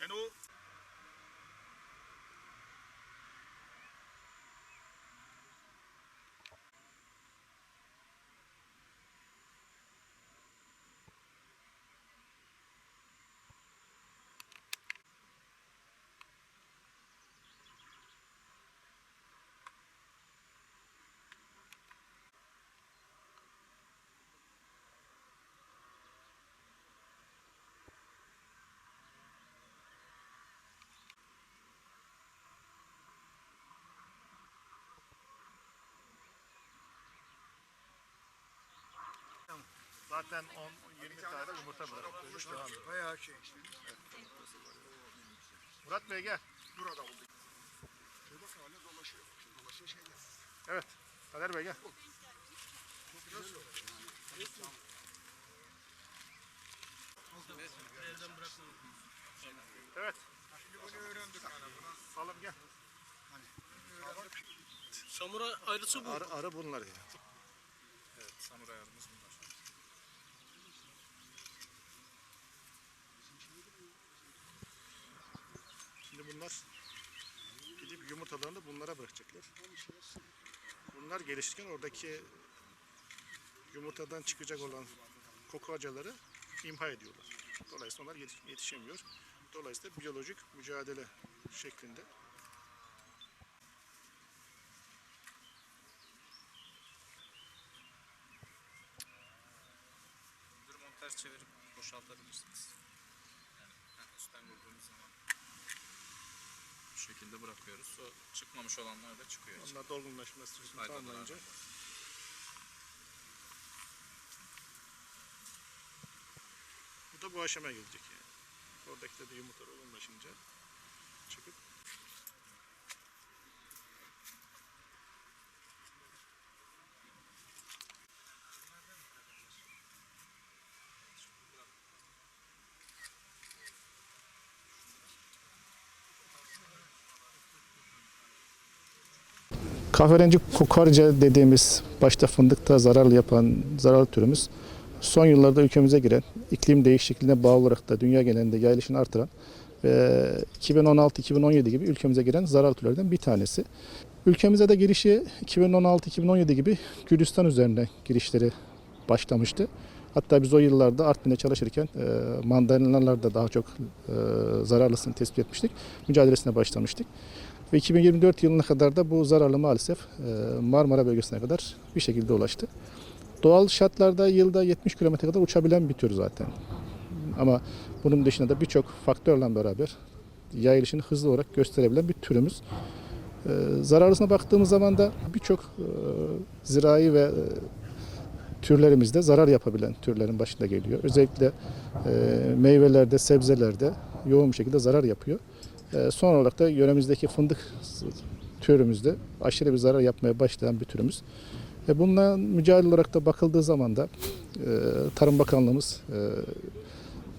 You know, Zaten 10-20 tane yumurta bırakıyoruz. Devam ediyor. Bayağı şey. Murat Bey gel. Burada oldu. Şöyle bak hala dolaşıyor. Şu dolaşıyor şeyler. Evet. Kader Bey gel. Evet. Şimdi bunu öğrendik Salım gel. Samuray ayrısı bu. Arı, arı bunlar ya. Evet, samuray arımız bunlar. Şimdi bunlar yumurtalarını bunlara bırakacaklar. Bunlar gelişirken oradaki yumurtadan çıkacak olan koku acaları imha ediyorlar. Dolayısıyla onlar yetiş- yetişemiyor. Dolayısıyla biyolojik mücadele şeklinde montaj çevirip boşaltabilirsiniz. Yani üstten vurduğumuz zaman şekilde bırakıyoruz. O çıkmamış olanlar da çıkıyor. onlar dolgunlaşma Faydaları tamamlayınca bu da bu aşamaya gelecek yani. Oradaki de yumurta olgunlaşınca çıkıp Kahverengi kokarca dediğimiz başta fındıkta zararlı yapan zararlı türümüz son yıllarda ülkemize giren iklim değişikliğine bağlı olarak da dünya genelinde yayılışını artıran ve 2016-2017 gibi ülkemize giren zararlı türlerden bir tanesi. Ülkemize de girişi 2016-2017 gibi Gülistan üzerine girişleri başlamıştı. Hatta biz o yıllarda Artvin'de çalışırken e, mandalinalarda daha çok e, zararlısını tespit etmiştik. Mücadelesine başlamıştık. Ve 2024 yılına kadar da bu zararlı maalesef e, Marmara bölgesine kadar bir şekilde ulaştı. Doğal şartlarda yılda 70 kilometre kadar uçabilen bir tür zaten. Ama bunun dışında da birçok faktörle beraber yayılışını hızlı olarak gösterebilen bir türümüz. E, zararlısına baktığımız zaman da birçok e, zirai ve e, türlerimizde zarar yapabilen türlerin başında geliyor. Özellikle meyvelerde, sebzelerde yoğun bir şekilde zarar yapıyor. E, son olarak da yöremizdeki fındık türümüzde aşırı bir zarar yapmaya başlayan bir türümüz. E, bununla mücadele olarak da bakıldığı zaman da e, Tarım Bakanlığımız e,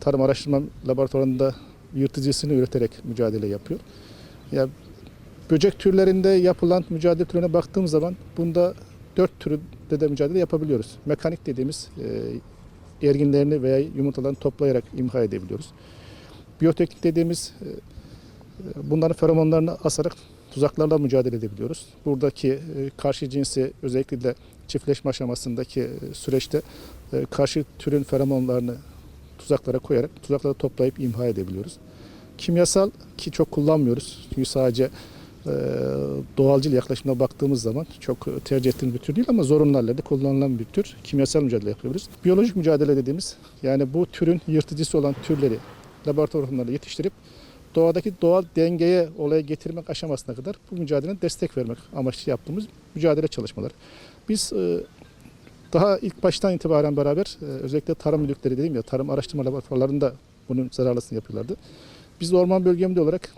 Tarım Araştırma Laboratuvarı'nda yırtıcısını üreterek mücadele yapıyor. Ya böcek türlerinde yapılan mücadele türlerine baktığımız zaman bunda dört türde de mücadele yapabiliyoruz. Mekanik dediğimiz e, erginlerini veya yumurtalarını toplayarak imha edebiliyoruz. Biyoteknik dediğimiz e, bunların feromonlarını asarak tuzaklarla mücadele edebiliyoruz. Buradaki e, karşı cinsi özellikle de çiftleşme aşamasındaki e, süreçte e, karşı türün feromonlarını tuzaklara koyarak tuzaklara toplayıp imha edebiliyoruz. Kimyasal ki çok kullanmıyoruz. Çünkü sadece doğalcıl yaklaşımına baktığımız zaman çok tercih ettiğimiz bir tür değil ama zorunlarla da kullanılan bir tür. Kimyasal mücadele yapıyoruz. Biyolojik mücadele dediğimiz yani bu türün yırtıcısı olan türleri laboratuvar ortamlarında yetiştirip doğadaki doğal dengeye olaya getirmek aşamasına kadar bu mücadeleye destek vermek amaçlı yaptığımız mücadele çalışmaları. Biz e, daha ilk baştan itibaren beraber e, özellikle tarım müdürlükleri dedim ya tarım araştırma laboratuvarlarında bunun zararlısını yapıyorlardı. Biz de orman bölge müdürü olarak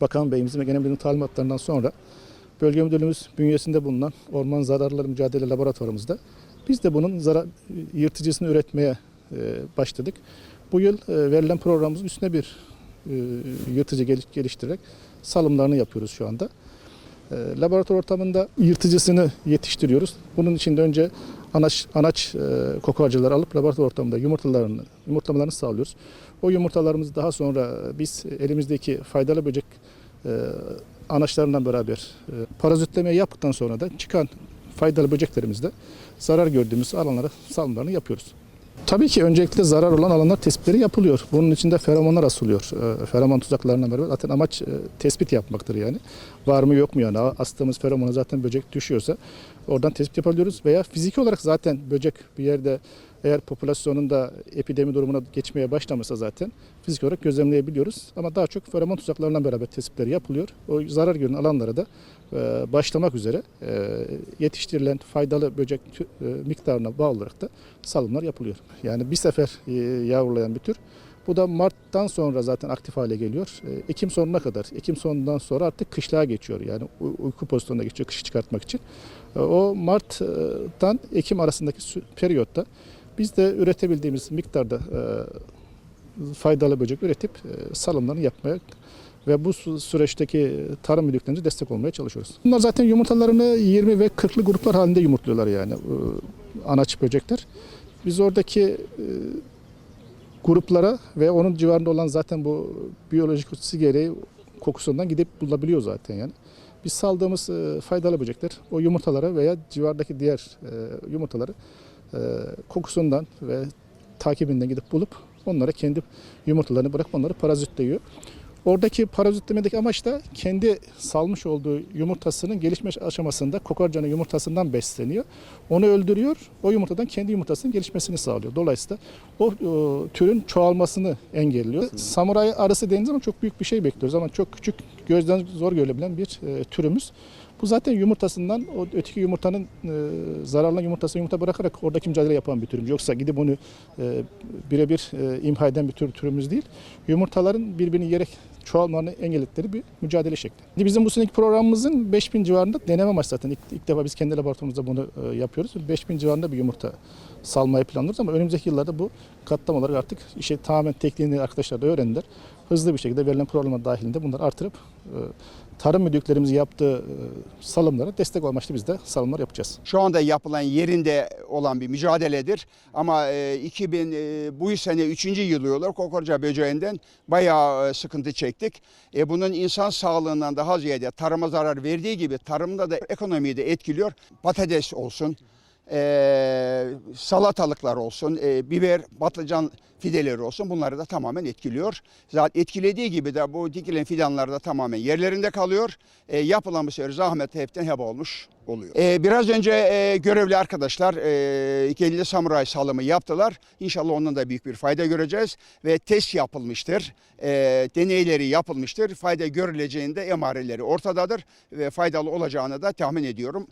Bakan Beyimizin ve Genel Müdürlüğün talimatlarından sonra bölge müdürlüğümüz bünyesinde bulunan Orman Zararları Mücadele Laboratuvarımızda biz de bunun zarar, yırtıcısını üretmeye e, başladık. Bu yıl verilen programımızın üstüne bir yırtıcı geliş- geliştirerek salımlarını yapıyoruz şu anda. E, laboratuvar ortamında yırtıcısını yetiştiriyoruz. Bunun için de önce anaç, anaç e, alıp laboratuvar ortamında yumurtalarını, yumurtlamalarını sağlıyoruz. O yumurtalarımızı daha sonra biz elimizdeki faydalı böcek e, anaçlarından beraber e, parazitlemeyi yaptıktan sonra da çıkan faydalı böceklerimizde zarar gördüğümüz alanlara salımlarını yapıyoruz. Tabii ki öncelikle zarar olan alanlar tespitleri yapılıyor. Bunun içinde feromonlar asılıyor. E, feromon tuzaklarına beraber zaten amaç e, tespit yapmaktır yani. Var mı yok mu yani astığımız feromona zaten böcek düşüyorsa oradan tespit yapabiliyoruz. Veya fiziki olarak zaten böcek bir yerde Eğer popülasyonun da epidemi durumuna geçmeye başlamışsa zaten fizik olarak gözlemleyebiliyoruz. Ama daha çok feromon tuzaklarından beraber tespitleri yapılıyor. O zarar gören alanlara da e, başlamak üzere e, yetiştirilen faydalı böcek e, miktarına bağlı olarak da salımlar yapılıyor. Yani bir sefer e, yavrulayan bir tür. Bu da Mart'tan sonra zaten aktif hale geliyor. Ekim sonuna kadar. Ekim sonundan sonra artık kışlığa geçiyor. Yani uy- uyku pozisyonuna geçiyor kışı çıkartmak için. O Mart'tan Ekim arasındaki periyotta biz de üretebildiğimiz miktarda e, faydalı böcek üretip e, salımlarını yapmaya ve bu sü- süreçteki tarım müdürlüklerine destek olmaya çalışıyoruz. Bunlar zaten yumurtalarını 20 ve 40'lı gruplar halinde yumurtluyorlar yani e, anaç böcekler. Biz oradaki e, gruplara ve onun civarında olan zaten bu biyolojik hususi gereği kokusundan gidip bulabiliyor zaten yani. Biz saldığımız e, faydalı böcekler o yumurtalara veya civardaki diğer yumurtaları e, kokusundan ve takibinden gidip bulup onlara kendi yumurtalarını bırakıp onları parazitliyor. Oradaki parazitlemedeki amaç da kendi salmış olduğu yumurtasının gelişme aşamasında kokarcanın yumurtasından besleniyor. Onu öldürüyor. O yumurtadan kendi yumurtasının gelişmesini sağlıyor. Dolayısıyla o, o türün çoğalmasını engelliyor. Samuray arısı dediğiniz zaman çok büyük bir şey bekliyoruz ama çok küçük gözden zor görülebilen bir e, türümüz. Bu zaten yumurtasından o öteki yumurtanın e, zararlı yumurtasını yumurta bırakarak oradaki mücadele yapan bir türümüz. Yoksa gidip onu e, birebir e, imha eden bir tür türümüz değil. Yumurtaların birbirini yerek çoğalmalarını engelledikleri bir mücadele şekli. Bizim bu seneki programımızın 5000 civarında deneme amaçlı zaten. İlk, ilk defa biz kendi laboratuvarımızda bunu e, yapıyoruz. 5000 civarında bir yumurta salmayı planlıyoruz ama önümüzdeki yıllarda bu katlama olarak artık işe tamamen tekniğini arkadaşlar da öğrendiler. Hızlı bir şekilde verilen programlar dahilinde bunları artırıp e, tarım müdürlüklerimizin yaptığı e, salımlara destek amaçlı biz de salımlar yapacağız. Şu anda yapılan yerinde olan bir mücadeledir. Ama e, 2000 e, bu sene 3. yılı olarak kokorca böceğinden bayağı e, sıkıntı çektik. E, bunun insan sağlığından daha ziyade tarıma zarar verdiği gibi tarımda da ekonomiyi de etkiliyor. Patates olsun, e, salatalıklar olsun, e, biber, patlıcan fideleri olsun bunları da tamamen etkiliyor. Zaten etkilediği gibi de bu dikilen fidanlar da tamamen yerlerinde kalıyor. E, yapılan bu sefer zahmet hepten heba olmuş oluyor. E, biraz önce e, görevli arkadaşlar e, Gelili Samuray salımı yaptılar. İnşallah ondan da büyük bir fayda göreceğiz. Ve test yapılmıştır. E, deneyleri yapılmıştır. Fayda görüleceğinde emareleri ortadadır. Ve faydalı olacağını da tahmin ediyorum.